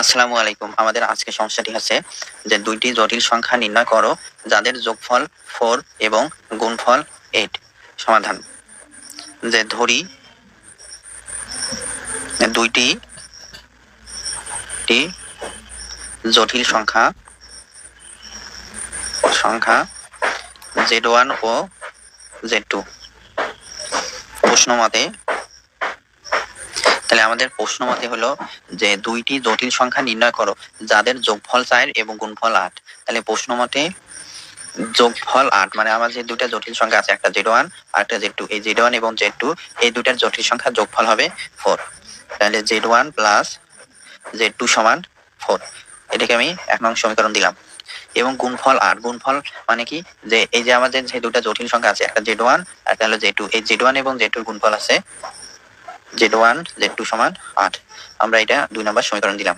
আসসালামু আলাইকুম। আমাদের আজকে সমস্যাটি হচ্ছে যে দুইটি জটিল সংখ্যা নির্ণয় করো, যাদের যোগফল ফোর এবং গুণফল এইট। সমাধান। যে ধরি, দুইটি জটিল সংখ্যা সংখ্যা জেড ওয়ান ও জেড টু। প্রশ্ন মতে তাহলে আমাদের প্রশ্ন মতে হলো যে দুইটি জটিল সংখ্যা নির্ণয় করো, যাদের যোগফল চার এবং গুণফল আট। তাহলে প্রশ্ন মতে যোগফল আট মানে আমার যে দুইটা জটিল সংখ্যা আছে, একটা জেড ওয়ান আর একটা জেড টু। এই জেড ওয়ান এবং জেড টু, এই দুইটার জটিল সংখ্যা যোগফল হবে ফোর। তাহলে Z one plus Z two সমান ফোর। এটাকে আমি এক নং সমীকরণ দিলাম। এবং গুণফল আট, গুণফল মানে কি? যে এই যে আমাদের যে দুটা জটিল সংখ্যা আছে, একটা জেড ওয়ান আর একটা হলো জেড টু। এই জেড ওয়ান এবং জেড টুর গুণফল আছে জেড ওয়ান, জেড টু সমান আট। আমরা এটা দুই নম্বর সমীকরণ দিলাম।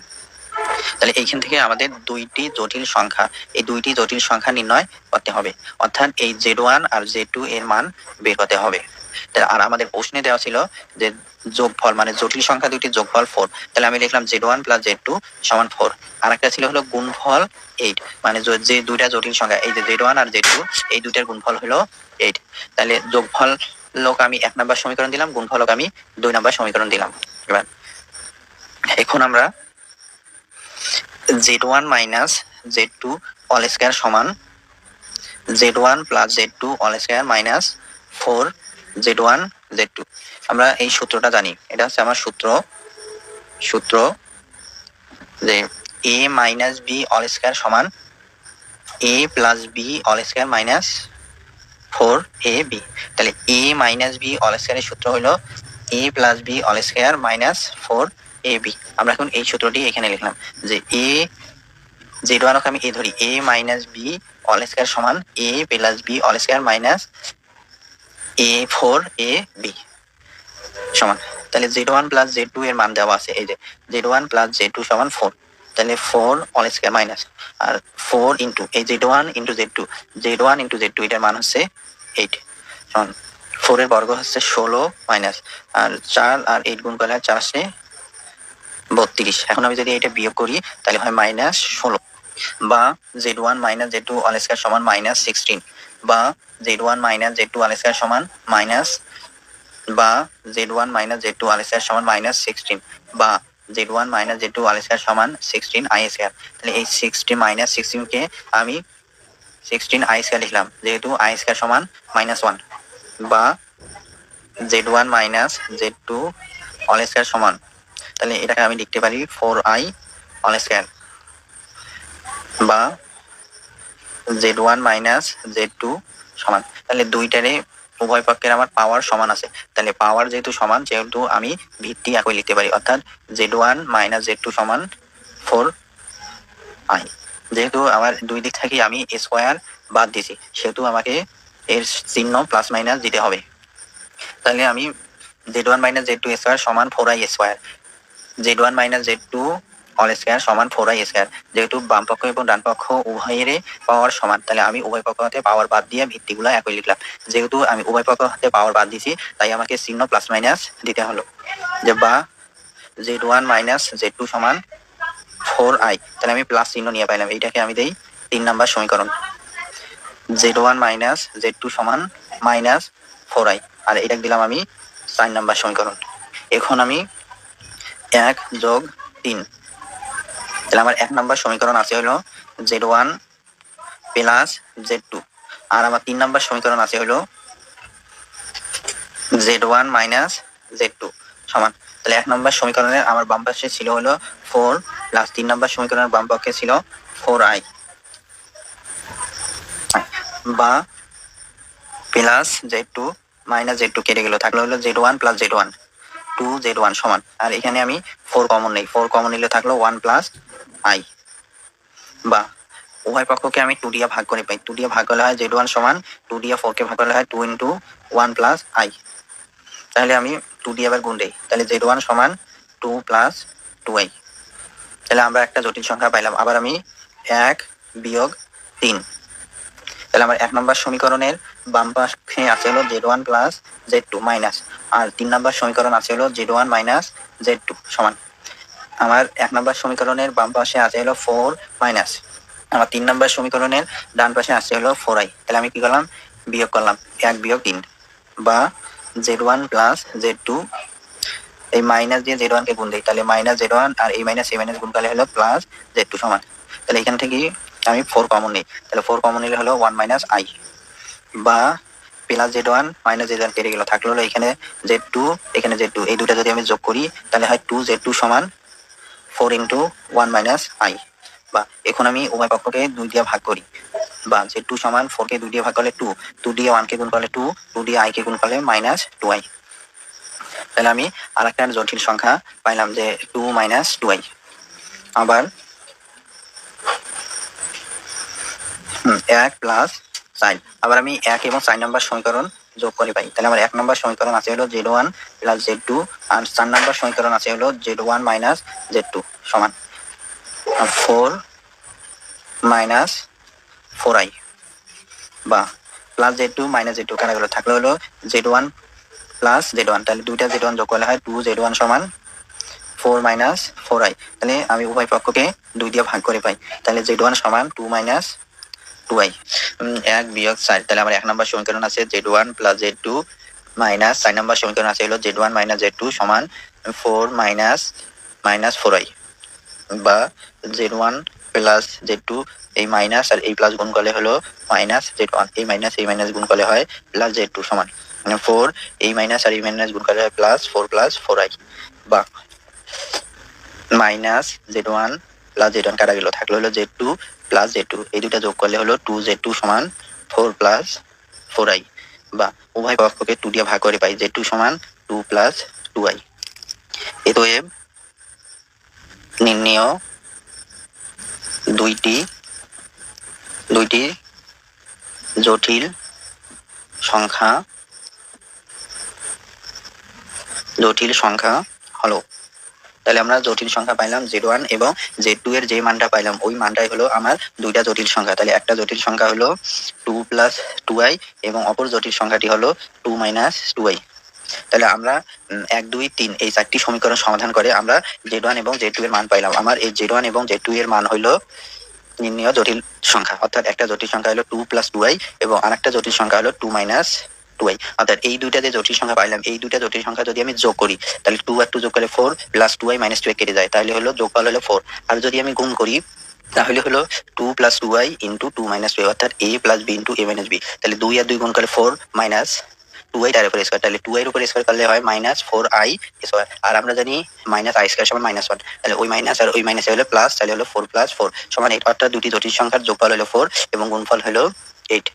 তাহলে এইখান থেকে আমাদের দুইটি জটিল সংখ্যা, এই দুইটি জটিল সংখ্যা নির্ণয় করতে হবে। অর্থাৎ এই জেড ওয়ান আর জেড টু এর মান বের করতে হবে। আর আমাদের প্রশ্নে দেওয়া ছিল যে যোগফল মানে জটিল সংখ্যা দুইটি যোগফল ফোর। তাহলে আমি লিখলাম Z one plus Z two সমান ফোর। আর একটা ছিল হলো গুণফল এইট। মানে যে দুইটা জটিল সংখ্যা, এই যে জেড ওয়ান আর জেড টু, এই দুইটার গুণফল হলো এইট। তাহলে যোগফল লোক আমি এক নাম্বার সমীকরণ দিলাম গুণফলক আমি দুই নাম্বার সমীকরণ দিলাম। এবার, এখন আমরা Z one minus Z two all square সমান Z one plus Z two all square minus four Z one Z two আমরা এই সূত্রটা জানি, এটা হচ্ছে আমার সূত্র সূত্র যে A minus B all square সমান A plus B all square minus four A B তাহলে এ মাইনাস বি অল স্কোয়ারের সূত্র হলো A plus B all square minus four A B আমরা এখন এই সূত্রটি এখানে লিখলাম যে এ জেড ওয়ানকে আমি এ ধরি A minus B all square সমান A plus B all square minus A four A B সমান। তাহলে Z one plus Z two এর মান দেওয়া আছে, এই যে Z one plus Z two সমান ফোর তাহলে ফোর অল স্কোয়ার মাইনাস আর ফোর ইন্টু এই Z one into Z two Z one into Z two এটার মান হচ্ছে এইট ফোরের বর্গ হচ্ছে ষোলো মাইনাস আর চার আর এইট গুণ করলে চার আসে বত্রিশ। এখন আমি যদি এটা বিয়োগ করি, তাহলে হয় মাইনাস ষোলো। বা Z one minus Z two all square সমান মাইনাস সিক্সটিন বা Z one minus Z two all square সমান মাইনাস বা Z one minus Z two all square সমান মাইনাস সিক্সটিন বা Z one minus Z two all square সমান sixteen I square তাহলে এই sixty minus সিক্সটিনকে আমি sixteen I square লিখলাম, যেহেতু আই স্কোয়ার সমান মাইনাস ওয়ান বা Z one minus Z two all square সমান। তাহলে এটাকে আমি লিখতে পারি ফোর আই অল স্কোয়ার বা Z one minus Z two সমান। তাহলে দুইটারে উভয় পক্ষের আমার পাওয়ার সমান আছে। তাহলে পাওয়ার যেহেতু সমান যেহেতু আমি ভিত্তি একই লিখতে পারি। অর্থাৎ Z one minus Z two সমান ফোর আই যেহেতু আমার দুই দিক থেকে আমি স্কোয়ার বাদ দিছি সেহেতু আমাকে এর চিহ্ন প্লাস মাইনাস দিতে হবে। তাহলে আমি Z one minus Z two square সমান four I square Z one minus Z two all square সমান ফোর আই স্কোয়ার যেহেতু বাম পক্ষ এবং ডান পক্ষ উভয়েরই পাওয়ার সমান, তাহলে আমি উভয় পক্ষ হাতে পাওয়ার বাদ দিয়ে ভিত্তিগুলো একই লিখলাম। যেহেতু আমি উভয় পক্ষ হাতে পাওয়ার বাদ দিছি তাই আমাকে চিহ্ন প্লাস মাইনাস দিতে হলো। যে বা Z one minus Z two সমান ফোর আই তাহলে আমি প্লাস চিহ্ন নিয়ে পাইলাম। এইটাকে আমি দেই তিন নাম্বার সমীকরণ। Z one minus Z two সমান মাইনাস ফোর আই আর এটাকে দিলাম আমি চার নাম্বার সমীকরণ। এখন আমি এক যোগ তিন তাহলে আমার এক নম্বর সমীকরণ আছে হলো Z one plus Z two আর আমার তিন নাম্বার সমীকরণ আছে হলো Z one minus Z two সমান। তাহলে এক নম্বর সমীকরণের আমার বাম পাশে ছিল হলো ফোর প্লাস তিন নম্বর সমীকরণের বাম পক্ষে ছিল ফোর আই বা plus Z two minus Z two কেটে গেল, থাকল হলো Z one plus Z one two Z one সমান। আর এখানে আমি ফোর কমন নেই। ফোর কমন নিলে থাকল ওয়ান প্লাস আই। বা উভয় পক্ষকে আমি টু দিয়া ভাগ করে পাই। টু দিয়া ভাগ করলে হয় জেড ওয়ান সমান টু দিয়া ফোরকে ভাগ করলে হয় two into one plus I তাহলে আমি টু দিয়ে আবার গুণ দেই। তাহলে জেড ওয়ান সমান টু প্লাস টু আই তাহলে আমরা একটা জটিল সংখ্যা পাইলাম। আবার আমি এক বিয়োগ তিন। তাহলে আমার এক নম্বর সমীকরণের বাম পাশে আছে হলো Z one plus Z two minus আর তিন নম্বর সমীকরণ আছে হলো Z one minus Z two সমান। আমার এক নম্বর সমীকরণের বাম পাশে আছে হলো ফোর মাইনাস আমার তিন নম্বর সমীকরণের ডান পাশে আছে হলো ফোর আই তাহলে আমি কি করলাম? বিয়োগ করলাম। এক বিয়োগ তিন। বা Z one plus Z two এই মাইনাস দিয়ে জেড ওয়ানকে গুণ দিই। তাহলে মাইনাস জেড ওয়ান আর এই মাইনাস এই মাইনাস গুণ করলে হলো প্লাস জেড টু সমান। তাহলে এখান থেকে আমি ফোর কমন নিই। তাহলে ফোর কমন নিলে হলো ওয়ান মাইনাস আই বা plus Z one minus Z one কেটে গেল। থাকল হলো এখানে জেড টু এখানে জেড টু এই দুটা যদি আমি যোগ করি, তাহলে হয় টু জেড টু সমান four into one minus I. বা এখন আমি উভয় পক্ষকে দুই দিয়ে ভাগ করি। বা যে টু সমান ফোর কে দুই দিয়ে ভাগ করলে টু টু দিয়ে ওয়ানকে গুণ করলে টু টু দিয়ে আই কে গুণ করলে মাইনাস টু আই। তাহলে আমি আর একটা জটিল সংখ্যা পাইলাম যে টু মাইনাস টু আই। আবার এক প্লাস সাইন। আবার আমি এক এবং সাইন নাম্বার সমীকরণ যোগ করে পাই। তাহলে আমার এক নম্বর সমীকরণ আছে হলো Z one plus Z two আর চার নম্বর সমীকরণ আছে হলো Z one minus Z two সমান। ফোর মাইনাস ফোর আই বা plus Z two minus Z two কাটা গেলো? থাকলে হলো Z one plus Z one তাহলে দুইটা জেড ওয়ান যোগ করলে হয় টু জেড ওয়ান সমান ফোর মাইনাস ফোর আই তাহলে আমি উভয় পক্ষকে দুই দিয়ে ভাগ করে পাই। তাহলে জেড ওয়ান সমান টু মাইনাস টু এক বিয়োগ চার। তাহলে আমার এক নম্বর সমীকরণ আছে Z one plus Z two minus চার নম্বর সমীকরণ আছে হলো Z one minus Z two সমান four minus minus four I বা Z one plus Z two এই মাইনাস আর এই প্লাস গুণ করলে হলো মাইনাস জেড ওয়ান এই মাইনাস এই মাইনাস গুণ করলে হয় প্লাস জেড টু সমান। মানে ফোর এই মাইনাস আর এই মাইনাস গুণ করলে হয় plus four plus four I বা minus Z one plus Z one কাটা গেল। থাকল হলো Z two plus Z two এই দুটা যোগ করলে হলো টু জেড টু সমান ফোর প্লাস ফোর আই বা উভয় পক্ষকে টু দিয়ে ভাগ করে পাই জেড টু সমান টু প্লাস টু আই এতএব নির্ণেয় দুইটি দুইটি জটিল সংখ্যা জটিল সংখ্যা হলো তাহলে আমরা জটিল সংখ্যা পাইলাম জেড ওয়ান এবং জেড টু এর যে মানটা পাইলাম, ওই মানটাই হলো আমার দুইটা জটিল সংখ্যা। তাহলে একটা জটিল সংখ্যা হলো টু প্লাস টু আই এবং অপর জটিল সংখ্যাটি হলো টু মাইনাস টু আই তাহলে আমরা এক, দুই, তিন, এই চারটি সমীকরণ সমাধান করে আমরা জেড ওয়ান এবং জেড টু এর মান পাইলাম। আমার এই জেড ওয়ান এবং জেড টু এর মান হলো নির্ণয় জটিল সংখ্যা। অর্থাৎ একটা জটিল সংখ্যা হলো টু প্লাস টু আই এবং আরেকটা জটিল সংখ্যা হলো টু মাইনাস টু আই অর্থাৎ এই দুইটা যে জটিল সংখ্যা পাইলাম, এই দুইটা জটিল সংখ্যা যদি আমি যোগ করি, তাহলে টু আর টু যোগ করলে four plus two I minus two I কেটে যায়, তাহলে হলো যোগফল হলো ফোর আর যদি আমি গুণ করি, তাহলে হলো two plus two I into two minus two অর্থাৎ A plus B into A minus B তাহলে দুই আর দুই গুণ করলে ফোর মাইনাস টু আই তার উপর স্কোয়ার তাহলে টু এর উপর স্কোয়ার করলে হয় মাইনাস ফোর আই স্কোয়ার আর আমরা জানি মাইনাস আই স্কোয়ার সমান মাইনাস ওয়ান তাহলে ওই মাইনাস আর ওই মাইনাস হলো প্লাস তাহলে হলো ফোর প্লাস ফোর সমান এইট অর্থাৎ দুটি জটিল সংখ্যার যোগফল হলো ফোর এবং গুণফল হলো এইট